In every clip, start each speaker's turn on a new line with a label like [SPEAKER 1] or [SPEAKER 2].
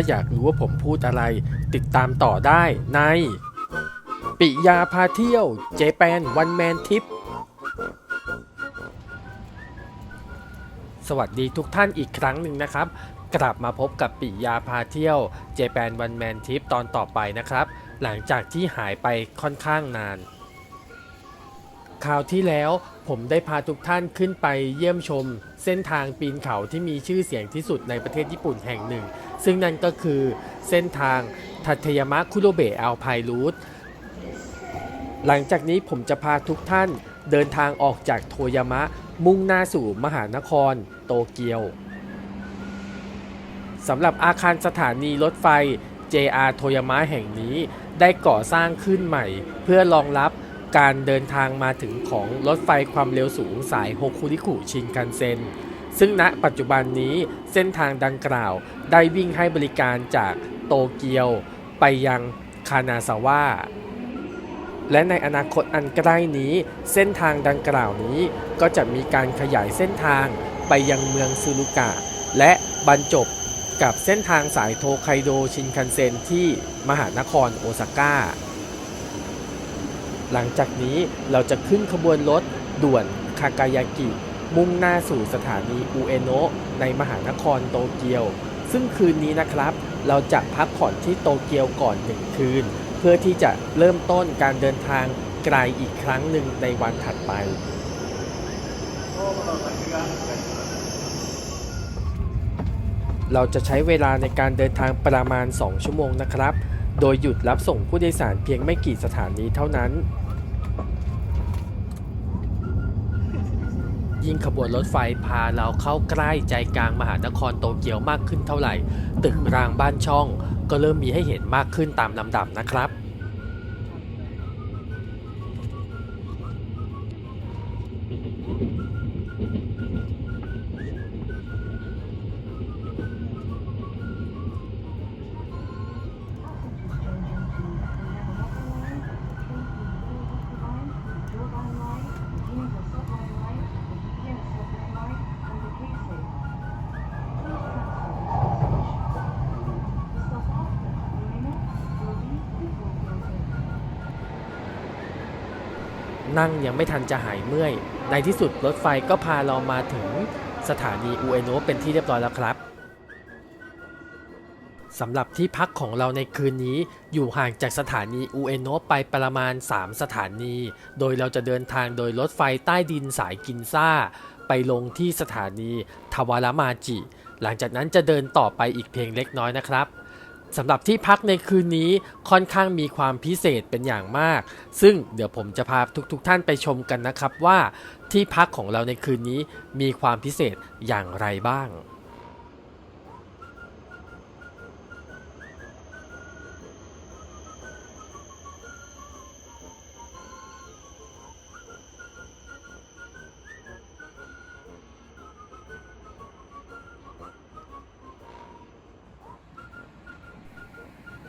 [SPEAKER 1] ถ้าอยากรู้ว่าผมพูดอะไร ติดตามต่อได้ใน ปิยาพาเที่ยว เจแปนวันแมนทิป สวัสดีทุกท่านอีกครั้งหนึ่งนะครับ กลับมาพบกับปิยาพาเที่ยว เจแปนวันแมนทิปตอนต่อไปนะครับ หลังจากที่หายไปค่อนข้างนาน คราวที่แล้วผมได้พาทุกท่านขึ้นไปเยี่ยมชม เส้นทางปีนเขาที่มีชื่อเสียงที่สุดในประเทศญี่ปุ่นแห่งหนึ่ง ซึ่งนั่นก็คือเส้นทางทัตยามะคุโรเบะอัลไพรูทหลังจากนี้ผมจะพาทุกท่านเดินทางออกจากโทยามะมุ่งหน้าสู่มหานคร โตเกียวสำหรับอาคารสถานีรถไฟ JR โทยามะแห่งนี้ได้ก่อสร้างขึ้นใหม่ เพื่อรองรับ การเดินทางมาถึงของรถไฟความเร็วสูงสายโฮคุริคุชินคันเซ็นซึ่งณปัจจุบันนี้เส้นทางดังกล่าวได้วิ่งให้บริการจากโตเกียวไปยังคานาซาวะและในอนาคตอันใกล้นี้ เส้นทางดังกล่าวนี้ก็จะมีการขยายเส้นทางไปยังเมืองซูรุกะ และบรรจบกับเส้นทางสายโทไคโดชินคันเซ็นที่มหานครโอซาก้า หลังจากนี้เราจะขึ้นขบวนรถด่วนคากายากิ มุ่งหน้าสู่สถานีอุเอโนะในมหานครโตเกียว ซึ่งคืนนี้นะครับ เราจะพักผ่อนที่โตเกียวก่อนหนึ่งคืน เพื่อที่จะเริ่มต้นการเดินทางไกลอีกครั้งหนึ่งในวันถัดไปเราจะใช้เวลาในการเดินทางประมาณ 2 ชั่วโมงนะครับ โดยหยุดรับส่งผู้โดยสารเพียงไม่กี่สถานีเท่านั้น ยิ่งขบวนรถไฟพาเราเข้าใกล้ใจกลางมหานครโตเกียวมากขึ้นเท่าไหร่ ตึกรางบ้านช่อง ก็เริ่มมีให้เห็นมากขึ้นตามลำดับนะครับ นั่งยังไม่ทันจะหายเมื่อย ในที่สุดรถไฟก็พาเรามาถึงสถานีอุเอโนะเป็นที่เรียบร้อยแล้วครับสำหรับที่พักของเราในคืนนี้อยู่ห่างจากสถานีอุเอโนะไปประมาณ 3 สถานี โดยเราจะเดินทางโดยรถไฟใต้ดินสายกินซ่า ไปลงที่สถานีทาวารามาจิ หลังจากนั้นจะเดินต่อไปอีกเพียงเล็กน้อยนะครับ สำหรับที่พักในคืนนี้ค่อนข้างมีความพิเศษเป็นอย่างมาก ซึ่งเดี๋ยวผมจะพาทุกๆทท่านไปชมกันนะครับว่าที่พักของเราในคืนนี้มีความพิเศษอย่างไรบ้าง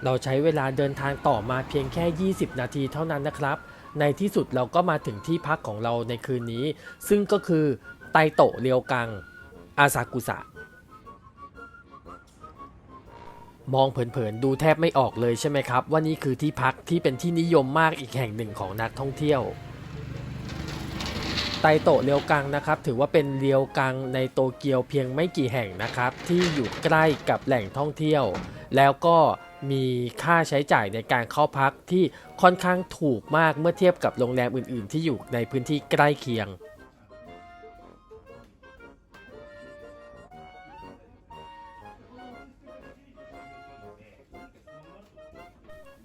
[SPEAKER 1] เราใช้เวลาเดินทางต่อมาเพียงแค่ 20 นาทีเท่านั้นนะครับ ในที่สุดเราก็มาถึงที่พักของเราในคืนนี้ ซึ่งก็คือไตโตะเรียวกัง อาซากุสะ มองเผินๆดูแทบไม่ออกเลยใช่ไหมครับ ว่านี่คือที่พักที่เป็นที่นิยมมากอีกแห่งหนึ่งของนักท่องเที่ยวไตโตะเรียวกังนะครับถือว่าเป็นเรียวกังในโตเกียวเพียงไม่กี่แห่งนะครับ ที่อยู่ใกล้กับแหล่งท่องเที่ยว แล้วก็ มีค่าใช้จ่ายในการเข้าพักที่ค่อนข้างถูกมากเมื่อเทียบกับโรงแรมอื่น ๆ ที่อยู่ในพื้นที่ใกล้เคียง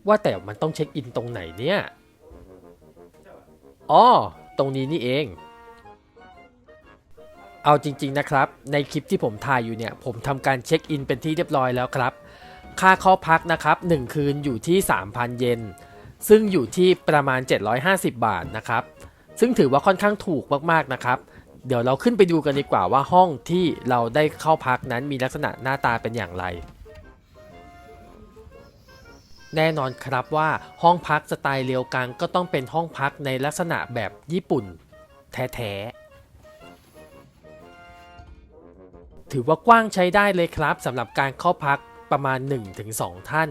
[SPEAKER 1] ว่าแต่มันต้องเช็คอินตรงไหนเนี่ย อ๋อ ตรงนี้นี่เอง เอาจริง ๆนะครับ ในคลิปที่ผมถ่ายอยู่เนี่ย ผมทำการเช็คอินเป็นที่เรียบร้อยแล้วครับ ค่าเข้าพักนะครับ1คืนอยู่ที่ 3,000 เยน ซึ่งอยู่ที่ประมาณ 750 บาทนะครับ ซึ่งถือว่าค่อนข้างถูกมากๆนะครับ เดี๋ยวเราขึ้นไปดูกันดีกว่าว่าห้องที่เราได้เข้าพักนั้นมีลักษณะหน้าตาเป็นอย่างไร แน่นอนครับว่าห้องพักสไตล์เรียวกังก็ต้องเป็นห้องพักในลักษณะแบบญี่ปุ่น แท้ๆถือว่ากว้างใช้ได้เลยครับสำหรับการเข้าพัก ประมาณ 1-2 ท่าน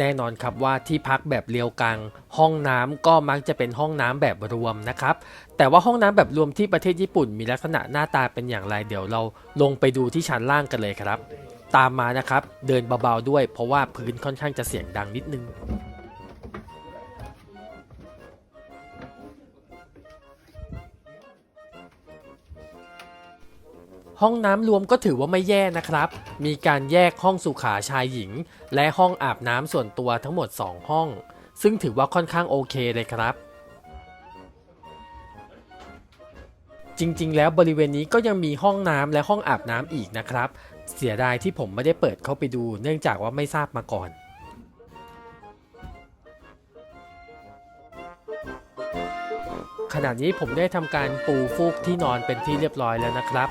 [SPEAKER 1] แน่นอนครับว่าที่พักแบบเรียวกัง ห้องน้ำก็มักจะเป็นห้องน้ำแบบรวมนะครับ แต่ว่าห้องน้ำแบบรวมที่ประเทศญี่ปุ่น มีลักษณะหน้าตาเป็นอย่างไรเดี๋ยวเราลงไปดูที่ชั้นล่างกันเลยครับ ตามมานะครับ เดินเบาๆด้วย เพราะว่าพื้นค่อนข้างจะเสียงดังนิดนึง ห้องน้ำรวมก็ถือว่าไม่แย่นะครับ มีการแยกห้องสุขาชายหญิง และห้องอาบน้ำส่วนตัวทั้งหมด 2 ห้อง ซึ่งถือว่าค่อนข้างโอเคเลยครับ จริงๆ แล้วบริเวณนี้ก็ยังมีห้องน้ำและห้องอาบน้ำอีกนะครับ เสียดายที่ผมไม่ได้เปิดเข้าไปดู เนื่องจากว่าไม่ทราบมาก่อนขณะนี้ผมได้ทำการปูฟูกที่นอนเป็นที่เรียบร้อยแล้วนะครับ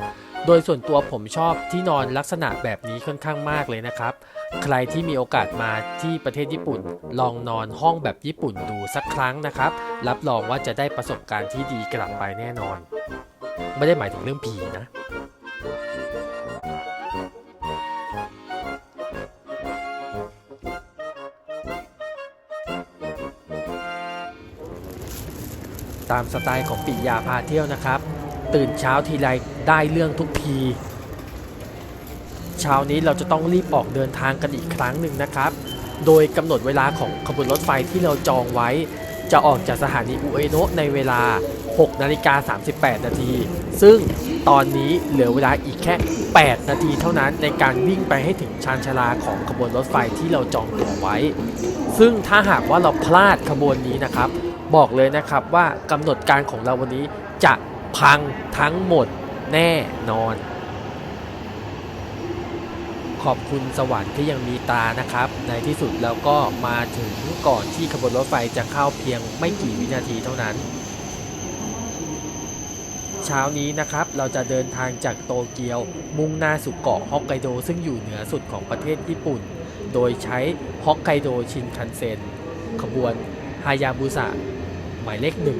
[SPEAKER 1] โดยส่วนตัวผมชอบที่นอนลักษณะแบบนี้ค่อนข้างมากเลยนะครับ ใครที่มีโอกาสมาที่ประเทศญี่ปุ่น ลองนอนห้องแบบญี่ปุ่นดูสักครั้งนะครับ รับรองว่าจะได้ประสบการณ์ที่ดีกลับไปแน่นอน ไม่ได้หมายถึงเรื่องผีนะตามสไตล์ของปิยาพาเที่ยวนะครับ ตื่นเช้าทีไรได้เรื่องทุกทีเช้านี้เราจะต้องรีบออกเดินทางกันอีกครั้งหนึ่งนะครับ โดยกำหนดเวลาของขบวนรถไฟที่เราจองไว้ จะออกจากสถานีอุเอโนะในเวลา 6 นาฬิกา 38 นาที ซึ่งตอนนี้เหลือเวลาอีกแค่ 8 นาทีเท่านั้นในการวิ่งไปให้ถึงชานชาลาของขบวนรถไฟที่เราจองตั๋วไว้ ซึ่งถ้าหากว่าเราพลาดขบวนนี้นะครับ บอกเลยนะครับว่ากำหนดการของเราวันนี้จะ พังทั้งหมดแน่นอน ขอบคุณสวรรค์ที่ยังมีตานะครับ ในที่สุดแล้วก็มาถึงก่อนที่ขบวนรถไฟจะเข้าเพียงไม่กี่วินาทีเท่านั้นเช้านี้นะครับเราจะเดินทางจากโตเกียว มุ่งหน้าสู่เกาะฮอกไกโดซึ่งอยู่เหนือสุดของประเทศญี่ปุ่น โดยใช้ฮอกไกโดชินคันเซ็นขบวนฮายาบุสะหมายเลขหนึ่ง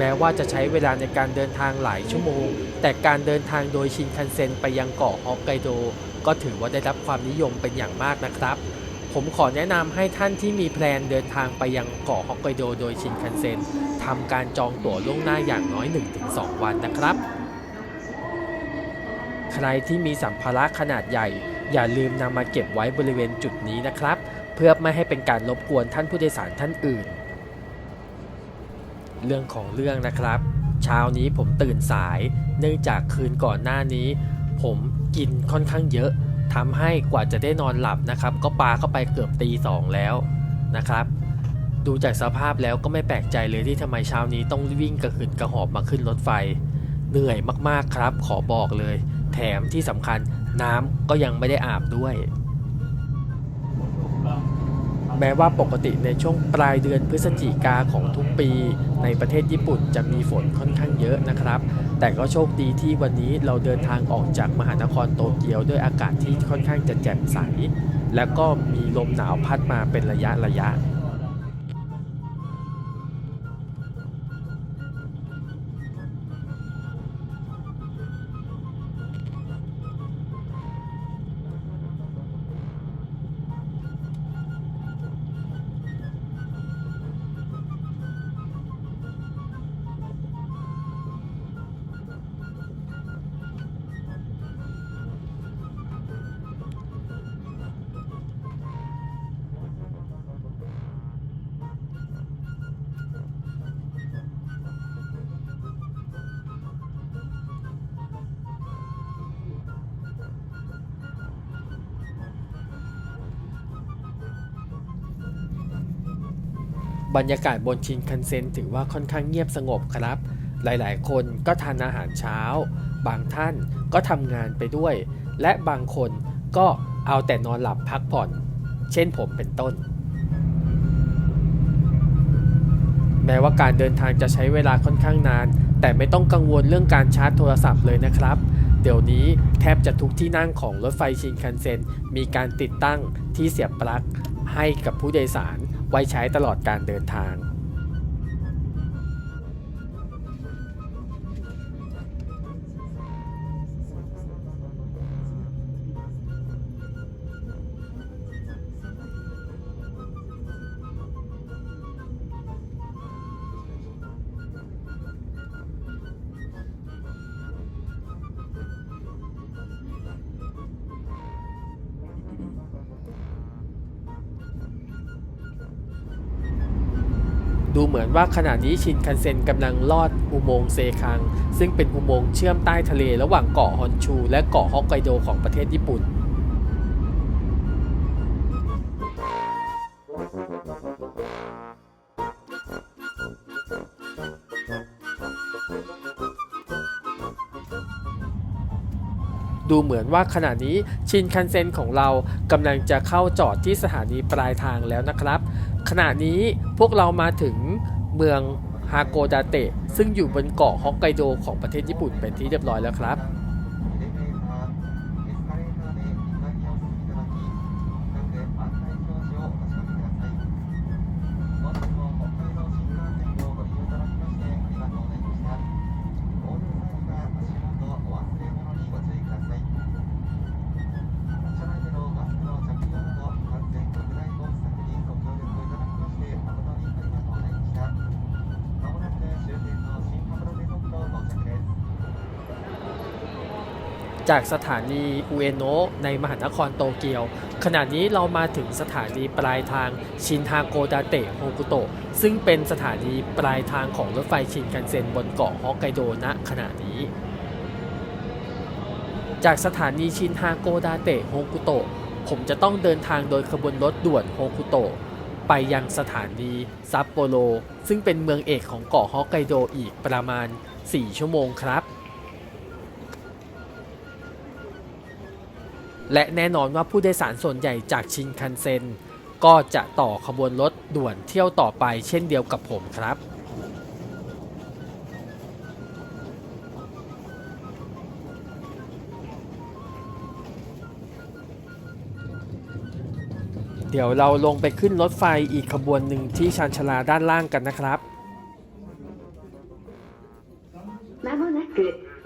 [SPEAKER 1] แม้ว่าจะใช้เวลาในการเดินทางหลายชั่วโมง แต่การเดินทางโดยชินคันเซ็นไปยังเกาะฮอกไกโด ก็ถือว่าได้รับความนิยมเป็นอย่างมากนะครับ ผมขอแนะนำให้ท่านที่มีแพลนเดินทางไปยังเกาะฮอกไกโดโดยชินคันเซ็นทำการจองตั๋วล่วงหน้าอย่างน้อย 1-2 วันนะครับ ใครที่มีสัมภาระขนาดใหญ่ อย่าลืมนำมาเก็บไว้บริเวณจุดนี้นะครับ เพื่อไม่ให้เป็นการรบกวนท่านผู้โดยสารท่านอื่น เรื่องของเรื่องนะครับ เช้านี้ผมตื่นสาย เนื่องจากคืนก่อนหน้านี้ ผมกินค่อนข้างเยอะทำให้กว่าจะได้นอนหลับนะครับ ก็ปาเข้าไปเกือบตีสองแล้วนะครับ ดูจากสภาพแล้วก็ไม่แปลกใจเลยที่ทำไมเช้านี้ต้องวิ่งกระหืดกระหอบมาขึ้นรถไฟ เหนื่อยมากๆครับ ขอบอกเลย แถมที่สำคัญน้ำก็ยังไม่ได้อาบด้วย แม้ว่าปกติในช่วงปลายเดือนพฤศจิกาของทุกปี ในประเทศญี่ปุ่นจะมีฝนค่อนข้างเยอะนะครับ แต่ก็โชคดีที่วันนี้เราเดินทางออกจากมหานครโตเกียวด้วยอากาศที่ค่อนข้างจะแจ่มใส และก็มีลมหนาวพัดมาเป็นระยะระยะ บรรยากาศบนชินคันเซ็นถือว่าค่อนข้างเงียบสงบครับ หลายๆ คนก็ทานอาหารเช้า บางท่านก็ทำงานไปด้วย และบางคนก็เอาแต่นอนหลับพักผ่อน เช่นผมเป็นต้น แม้ว่าการเดินทางจะใช้เวลาค่อนข้างนาน แต่ไม่ต้องกังวลเรื่องการชาร์จโทรศัพท์เลยนะครับ เดี๋ยวนี้แทบจะทุกที่นั่งของรถไฟชินคันเซ็นมีการติดตั้งที่เสียบปลั๊กให้กับผู้โดยสาร ไว้ใช้ตลอดการเดินทาง ดูเหมือนว่าขณะนี้ชินคันเซ็นกำลังลอดอุโมงค์เซคัง ซึ่งเป็นอุโมงค์เชื่อมใต้ทะเลระหว่างเกาะฮอนชู และเกาะฮอกไกโดของประเทศญี่ปุ่น ดูเหมือนว่าขณะนี้ชินคันเซ็นของเรากำลังจะเข้าจอดที่สถานีปลายทางแล้วนะครับขณะนี้พวกเรามาถึง เมืองฮาโกดาเตะซึ่งอยู่บนเกาะฮอกไกโดของประเทศญี่ปุ่นเป็นที่เรียบร้อยแล้วครับ จากสถานีอุเอโนะในมหานครโตเกียว ขณะนี้เรามาถึงสถานีปลายทางชินฮาโกดาเตะโฮกุโตะซึ่งเป็นสถานีปลายทางของรถไฟชินคันเซ็นบนเกาะฮอกไกโดณขณะนี้ จากสถานีชินฮาโกดาเตะโฮกุโตะผมจะต้องเดินทางโดยขบวนรถด่วนโฮกุโตะไปยังสถานีซัปโปโรซึ่งเป็นเมืองเอกของเกาะฮอกไกโดอีกประมาณ 4 ชั่วโมงครับ และแน่นอนว่าผู้โดยสารส่วนใหญ่จากชินคันเซ็นก็จะต่อขบวนรถด่วนเที่ยวต่อไปเช่นเดียวกับผมครับ เดี๋ยวเราลงไปขึ้นรถไฟอีกขบวนหนึ่งที่ชานชาลาด้านล่างกันนะครับ
[SPEAKER 2] まもなく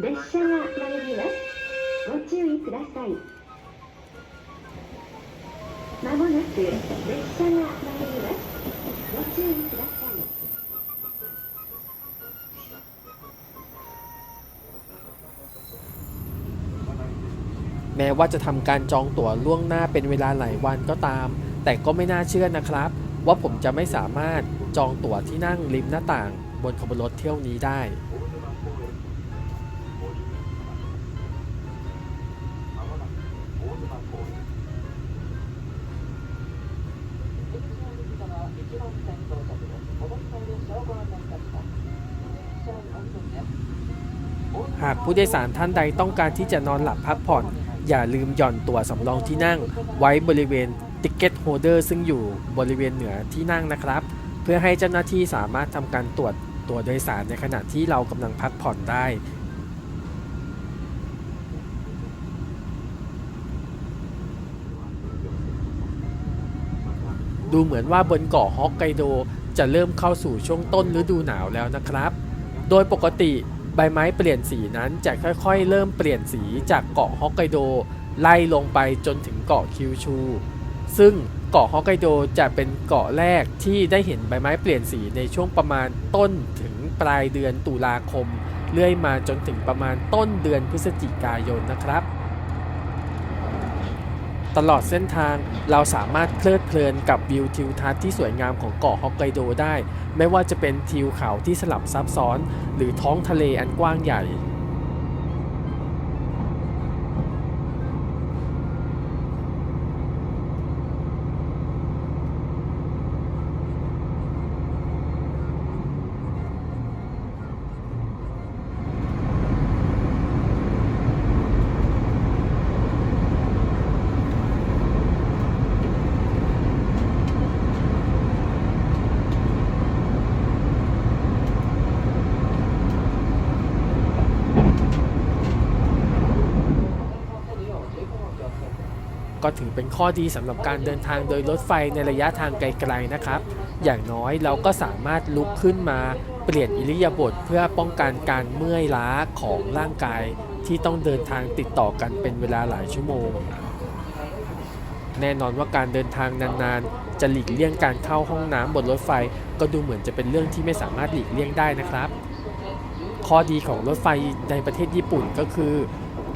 [SPEAKER 2] 列車が参ります。ご注意ください。 まもなく列車が参ります。ご注意ください。
[SPEAKER 1] แม้ว่าจะทำการจองตั๋วล่วงหน้าเป็นเวลาหลายวันก็ตาม แต่ก็ไม่น่าเชื่อนะครับ ว่าผมจะไม่สามารถจองตั๋วที่นั่งริมหน้าต่าง บนขบวนรถเที่ยวนี้ได้ ผู้โดยสารท่านใดต้องการที่จะนอนหลับพักผ่อน อย่าลืมหย่อนตั๋วสำรองที่นั่ง ไว้บริเวณ Ticket Holder ซึ่งอยู่บริเวณเหนือที่นั่งนะครับ เพื่อให้เจ้าหน้าที่สามารถทำการตรวจตัวโดยสารในขณะที่เรากำลังพักผ่อนได้ดูเหมือนว่าบนเกาะฮอกไกโดจะเริ่มเข้าสู่ช่วงต้นฤดูหนาวแล้วนะครับ โดยปกติ ใบไม้เปลี่ยนสีนั้นจะค่อยๆ เริ่มเปลี่ยนสีจากเกาะฮอกไกโดไล่ลงไปจนถึงเกาะคิวชู ซึ่งเกาะฮอกไกโดจะเป็นเกาะแรกที่ได้เห็นใบไม้เปลี่ยนสีในช่วงประมาณต้นถึงปลายเดือนตุลาคม เรื่อยมาจนถึงประมาณต้นเดือนพฤศจิกายนนะครับ ตลอดเส้นทางเราสามารถเพลิดเพลินกับวิวทิวทัศน์ที่สวยงามของเกาะฮอกไกโดได้ ไม่ว่าจะเป็นทิวเขาที่สลับซับซ้อน หรือท้องทะเลอันกว้างใหญ่ ก็ถือเป็นข้อดีสำหรับการเดินทางโดยรถไฟในระยะทางไกลๆนะครับ อย่างน้อยเราก็สามารถลุกขึ้นมาเปลี่ยนอิริยาบถเพื่อป้องกันการเมื่อยล้าของร่างกายที่ต้องเดินทางติดต่อกันเป็นเวลาหลายชั่วโมง แน่นอนว่าการเดินทางนานๆ จะหลีกเลี่ยงการเข้าห้องน้ำบนรถไฟ ก็ดูเหมือนจะเป็นเรื่องที่ไม่สามารถหลีกเลี่ยงได้นะครับ ข้อดีของรถไฟในประเทศญี่ปุ่นก็คือ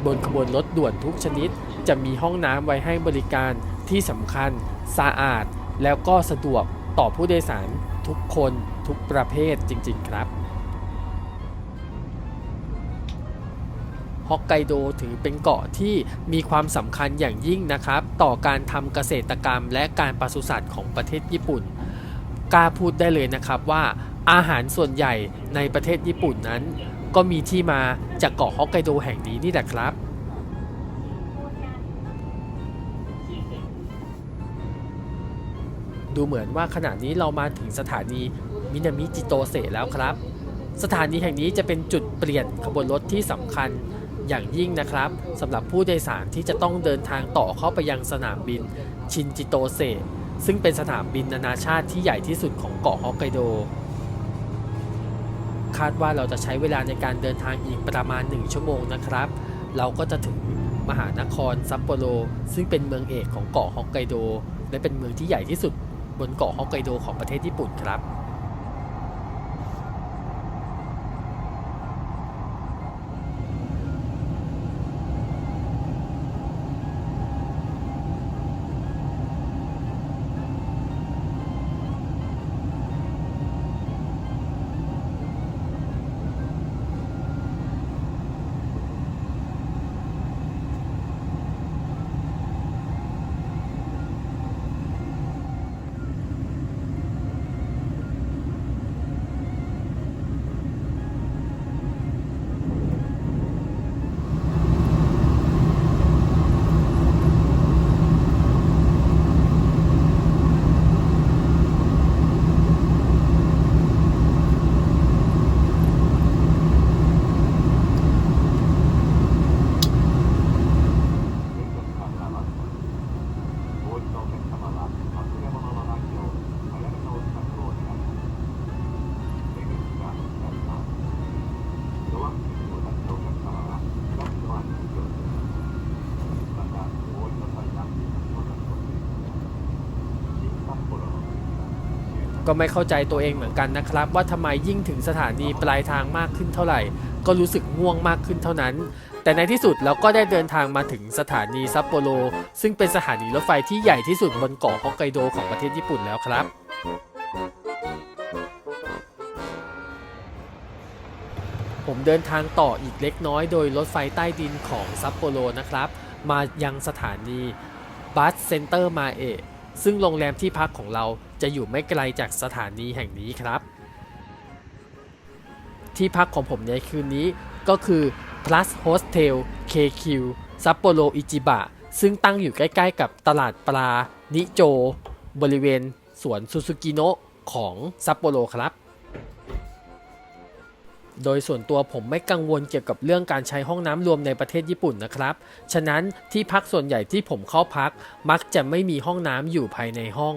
[SPEAKER 1] บนขบวนรถด่วนทุกชนิด จะมีห้องน้ำไว้ให้บริการที่สำคัญสะอาด แล้วก็สะดวกต่อผู้โดยสารทุกคนทุกประเภทจริง ๆ ครับฮอกไกโดถือเป็นเกาะที่มีความสำคัญอย่างยิ่งนะครับ ต่อการทำเกษตรกรรมและการปศุสัตว์ของประเทศญี่ปุ่นกล้าพูดได้เลยนะครับว่าอาหารส่วนใหญ่ในประเทศญี่ปุ่นนั้น ก็มีที่มาจากเกาะฮอกไกโดแห่งนี้นี่แหละครับ ดูเหมือนว่าขณะนี้เรามาถึงสถานีมินามิจิโตเซแล้วครับ สถานีแห่งนี้จะเป็นจุดเปลี่ยนขบวนรถที่สำคัญอย่างยิ่งนะครับสำหรับผู้โดยสารที่จะต้องเดินทางต่อเข้าไปยังสนามบินชินจิโตเซซึ่งเป็นสนามบินนานาชาติที่ใหญ่ที่สุดของเกาะฮอกไกโด คาดว่าเราจะใช้เวลาในการเดินทางอีกประมาณ 1 ชั่วโมงนะครับ เราก็จะถึงมหานครซัปโปโรซึ่งเป็นเมืองเอกของเกาะฮอกไกโด และเป็นเมืองที่ใหญ่ที่สุด บนเกาะฮอกไกโดของประเทศญี่ปุ่นครับ ก็ไม่เข้าใจตัวเองเหมือนกันนะครับ ว่าทำไมยิ่งถึงสถานีปลายทางมากขึ้นเท่าไหร่ ก็รู้สึกง่วงมากขึ้นเท่านั้น แต่ในที่สุดเราก็ได้เดินทางมาถึงสถานีซัปโปโรซึ่งเป็นสถานีรถไฟที่ใหญ่ที่สุดบนเกาะฮอกไกโดของประเทศญี่ปุ่นแล้วครับผมเดินทางต่ออีกเล็กน้อยโดยรถไฟใต้ดินของซัปโปโรนะครับ มายังสถานีบัสเซ็นเตอร์มาเอะ ซึ่งโรงแรมที่พักของเราจะอยู่ไม่ไกลจากสถานีแห่งนี้ครับ ที่พักของผมในคืนนี้ก็คือ Plus Hostel KQ ซัปโปโรอิจิบะซึ่งตั้งอยู่ใกล้ๆกับตลาดปลา นิโจ บริเวณ สวนซูซูกิโนะของซัปโปโรครับ โดยส่วนตัวผมไม่กังวลเกี่ยวกับเรื่องการใช้ห้องน้ำรวมในประเทศญี่ปุ่นนะครับ ฉะนั้นที่พักส่วนใหญ่ที่ผมเข้าพัก มักจะไม่มีห้องน้ำอยู่ภายในห้อง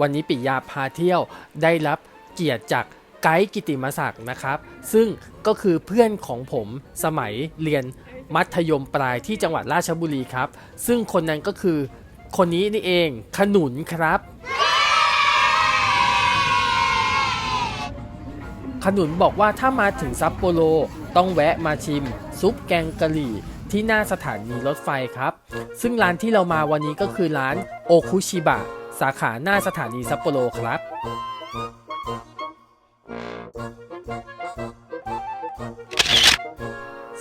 [SPEAKER 1] วันนี้ปิยาพาเที่ยวได้รับเกียรติจากไกด์กิติมศักดิ์นะครับ ซึ่งก็คือเพื่อนของผมสมัยเรียนมัธยมปลายที่จังหวัดราชบุรีครับ ซึ่งคนนั้นก็คือคนนี้นี่เองขนุนครับ ขนุนบอกว่าถ้ามาถึงซัปโปโรต้องแวะมาชิม ซุปแกงกะหรี่ที่หน้าสถานีรถไฟครับ ซึ่งร้านที่เรามาวันนี้ก็คือร้านโอคุชิบะ สาขาหน้าสถานีซัปโปโรครับ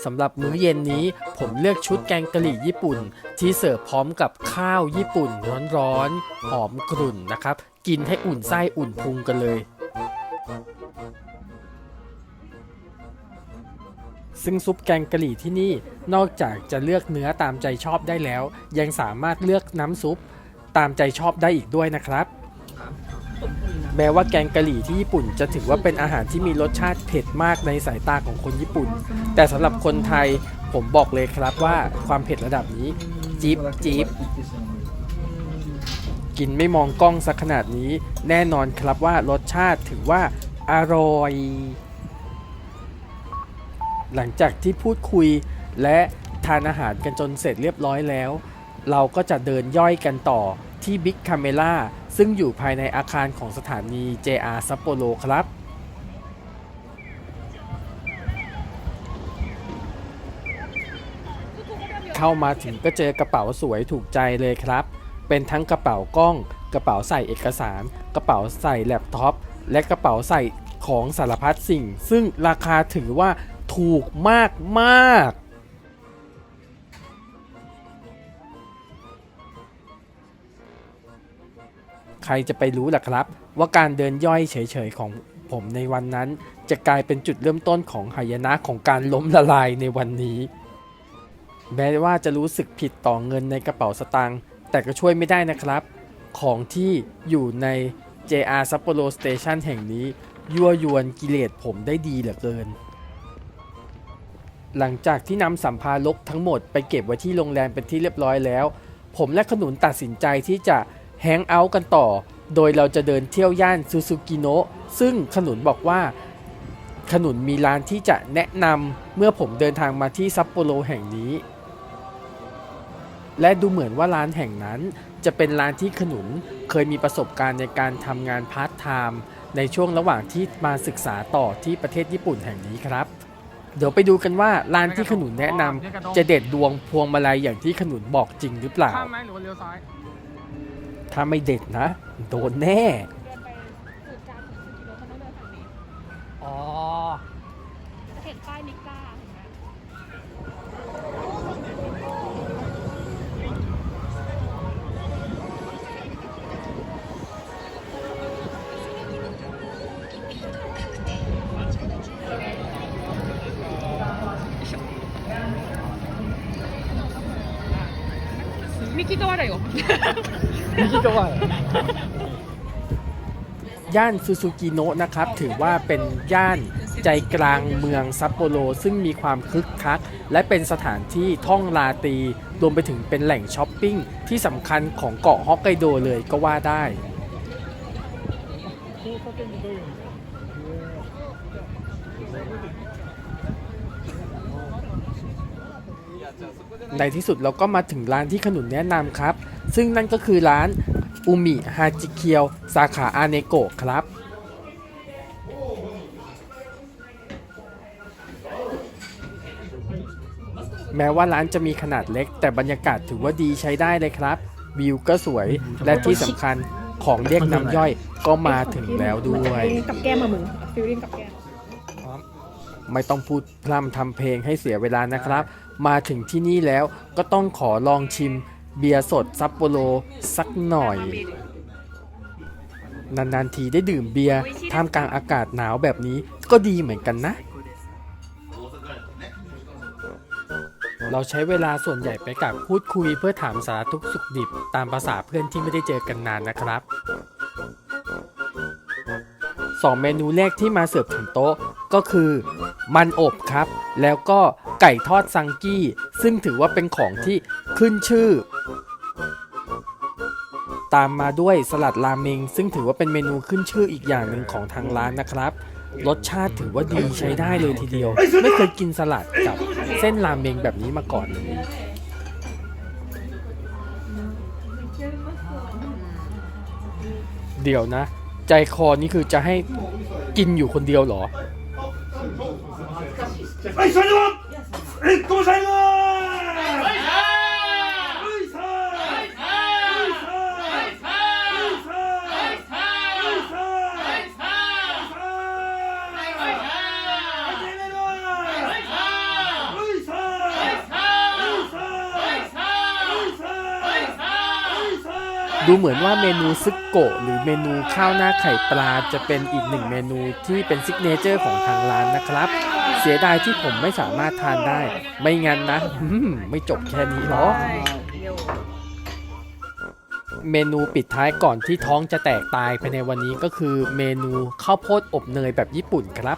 [SPEAKER 1] สำหรับมื้อเย็นนี้ผมเลือกชุดแกงกะหรี่ญี่ปุ่น ที่เสิร์ฟพร้อมกับข้าวญี่ปุ่นร้อนๆหอมกรุ่นนะครับ กินให้อุ่นไส้อุ่นพุงกันเลย ซึ่งซุปแกงกะหรี่ที่นี่นอกจากจะเลือกเนื้อตามใจชอบได้แล้ว ยังสามารถเลือกน้ำซุปตามใจชอบได้อีกด้วยนะครับ แม้ว่าแกงกะหรี่ที่ญี่ปุ่นจะถือว่าเป็นอาหารที่มีรสชาติเผ็ดมากในสายตาของคนญี่ปุ่น แต่สำหรับคนไทยผมบอกเลยครับว่าความเผ็ดระดับนี้จี๊บจี๊บกินไม่มองกล้องสักขนาดนี้ แน่นอนครับว่ารสชาติถือว่าอร่อย หลังจากที่พูดคุยและทานอาหารกันจนเสร็จเรียบร้อยแล้ว เราก็จะเดินย่อยกันต่อที่ Big Camera ซึ่งอยู่ภายในอาคารของสถานี JR Sapporo ครับเข้ามาถึงก็เจอกระเป๋าสวยถูกใจเลยครับ เป็นทั้งกระเป๋ากล้อง กระเป๋าใส่เอกสาร กระเป๋าใส่แล็ปท็อป และกระเป๋าใส่ของสารพัดสิ่ง ซึ่งราคาถือว่า ถูกมากมากใครจะไปรู้ล่ะครับ ว่าการเดินย่อยเฉยๆของผมในวันนั้น จะกลายเป็นจุดเริ่มต้นของหายนะของการล้มละลายในวันนี้ แม้ว่าจะรู้สึกผิดต่อเงินในกระเป๋าสตางค์แต่ก็ช่วยไม่ได้นะครับ ของที่อยู่ใน JR Sapporo Station แห่งนี้ ยั่วยวนกิเลสผมได้ดีเหลือเกิน หลังจากที่นำสัมภาระทั้งหมดไปเก็บไว้ที่โรงแรมเป็นที่เรียบร้อยแล้ว ผมและขนุนตัดสินใจที่จะแฮงเอาท์กันต่อ โดยเราจะเดินเที่ยวย่านซูซูกิโนะซึ่งขนุนบอกว่า ขนุนมีร้านที่จะแนะนำเมื่อผมเดินทางมาที่ซัปโปโรแห่งนี้ และดูเหมือนว่าร้านแห่งนั้น จะเป็นร้านที่ขนุนเคยมีประสบการณ์ในการทำงานพาร์ทไทม์ในช่วงระหว่างที่มาศึกษาต่อที่ประเทศญี่ปุ่นแห่งนี้ครับ เดี๋ยวไปดูกันว่าร้านที่ขนุนแนะนำจะเด็ดดวงพวงมาลัยอย่างที่ขนุนบอกจริงหรือเปล่า
[SPEAKER 3] ข้ามไหมหรือว่าเลี้ยวซ้าย
[SPEAKER 1] ถ้าไม่เด็ดนะ โดนแน่
[SPEAKER 4] 右側
[SPEAKER 1] ย่านซูซูกิโนะนะครับ ถือว่าเป็นย่านใจกลางเมืองซัปโปโรซึ่งมีความคึกคัก และเป็นสถานที่ท่องราตี รวมไปถึงเป็นแหล่งช้อปปิ้ง ที่สำคัญของเกาะฮอกไกโดเลยก็ว่าได้ ในที่สุดเราก็มาถึงร้านที่ขนุนแนะนำครับ ซึ่งนั่นก็คือร้านอุมิฮาจิเคียวสาขาอาเนโกะครับแม้ว่าร้านจะมีขนาดเล็ก แต่บรรยากาศถือว่าดีใช้ได้เลยครับ วิวก็สวยและที่สำคัญของเรียกน้ำย่อยก็มาถึงแล้วด้วย
[SPEAKER 4] กับแก้มมามึงฟิลลิ่งกับแก้ม
[SPEAKER 1] ไม่ต้องพูดพร่ำทำเพลงให้เสียเวลานะครับ มาถึงที่นี่แล้วก็ต้องขอลองชิม เบียร์สดซัปโปโรสักหน่อย นานๆทีได้ดื่มเบียร์ท่ามกลางอากาศหนาวแบบนี้ก็ดีเหมือนกันนะ เราใช้เวลาส่วนใหญ่ไปกับพูดคุยเพื่อถามสารทุกสุขดิบตามภาษาเพื่อนที่ไม่ได้เจอกันนานนะครับสองเมนูแรกที่มาเสิร์ฟถึงโต๊ะก็คือ มันอบครับ แล้วก็ไก่ทอดซังกี้ ซึ่งถือว่าเป็นของที่ ขึ้นชื่อ ตามมาด้วยสลัดราเมง ซึ่งถือว่าเป็นเมนูขึ้นชื่ออีกอย่างหนึ่งของทางร้านนะครับ รสชาติถือว่าดีใช้ได้เลยทีเดียว ไม่เคยกินสลัดกับเส้นราเมงแบบนี้มาก่อนเลยเดี๋ยวนะ ใจคอนี่คือจะให้กินอยู่คนเดียวเหรอ
[SPEAKER 5] ไอ้ชนวะไอ้กูชนวะ
[SPEAKER 1] ดูเหมือนว่าเมนูซึกโกะหรือเมนูข้าวหน้าไข่ปลาจะเป็นอีกหนึ่งเมนูที่เป็นซิกเนเจอร์ของทางร้านนะครับ เสียดายที่ผมไม่สามารถทานได้ ไม่งั้นนะมไม่จบแค่นี้หรอกเมนูปิดท้ายก่อนที่ท้องจะแตกตายภายในวันนี้ก็คือเมนูข้าวโพดอบเนยแบบญี่ปุ่นครับ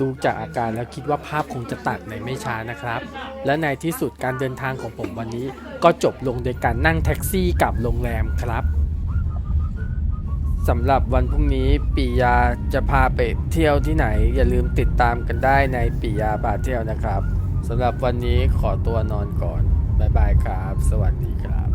[SPEAKER 1] ดูจากอาการแล้วคิดว่าภาพคงจะตัดในไม่ช้านะครับ และในที่สุดการเดินทางของผมวันนี้ ก็จบลงโดยการนั่งแท็กซี่กลับโรงแรมครับสำหรับวันพรุ่งนี้ปิยาจะพาไปเที่ยวที่ไหน อย่าลืมติดตามกันได้ในปิยาพาเที่ยวนะครับสำหรับวันนี้ขอตัวนอนก่อนบ๊ายบายครับ สวัสดีครับ